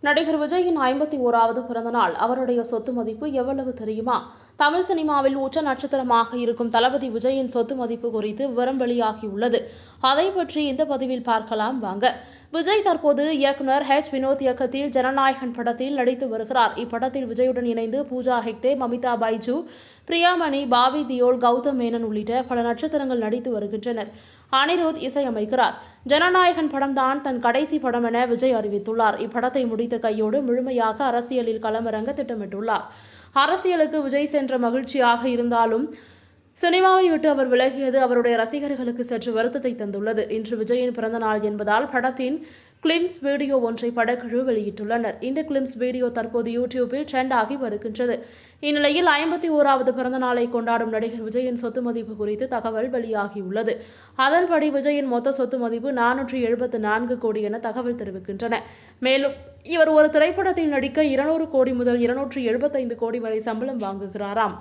நடிகர் விஜயின் ஐம்பத்தி ஓராவது பிறந்தநாள். அவருடைய சொத்து மதிப்பு எவ்வளவு தெரியுமா? தமிழ் சினிமாவில் உச்ச நட்சத்திரமாக இருக்கும் தளபதி விஜயின் சொத்து மதிப்பு குறித்து விவரம் வெளியாகியுள்ளது. அதை பற்றி இந்த பதிவில் பார்க்கலாம். வாங்க. விஜய் தற்போது இயக்குனர் ஹெச் வினோத் இயக்கத்தில் ஜனநாயகன் படத்தில் நடித்து வருகிறார். இப்படத்தில் விஜயுடன் இணைந்து பூஜா ஹெக்டே மமிதா பைஜு பிரியாமணி பாபி தியோல் கௌதம் மேனன் உள்ளிட்ட பல நட்சத்திரங்கள் நடித்து வருகின்றனர். அனிருத் இசையமைக்கிறார். ஜனநாயகன் படம்தான் தன் கடைசி படம் என விஜய் அறிவித்துள்ளார். இப்படத்தை முடித்த கையோடு முழுமையாக அரசியலில் களமிறங்க திட்டமிட்டுள்ளார். அரசியலுக்கு விஜய் சென்ற மகிழ்ச்சியாக இருந்தாலும் சினிமாவை விட்டு அவர் விலகியது அவருடைய ரசிகர்களுக்கு சற்று வருத்தத்தை தந்துள்ளது. இன்று விஜயின் பிறந்த நாள் என்பதால் படத்தின் கிளிம்ஸ் வீடியோ ஒன்றை படக்குழு வெளியிட்டுள்ளனர். இந்த கிளிம்ஸ் வீடியோ தற்போது யூடியூபில் ட்ரெண்ட் ஆகி வருகின்றது. இந்நிலையில் ஐம்பத்தி ஓராவது பிறந்த நாளை கொண்டாடும் நடிகர் விஜயின் சொத்து மதிப்பு குறித்து தகவல் வெளியாகியுள்ளது. அதன்படி விஜயின் மொத்த சொத்து மதிப்பு நானூற்றி எழுபத்து நான்கு கோடி என தகவல் தெரிவிக்கின்றன. மேலும் இவர் ஒரு திரைப்படத்தில் நடிக்க இருநூறு கோடி முதல் இருநூற்றி எழுபத்தைந்து கோடி வரை சம்பளம் வாங்குகிறாராம்.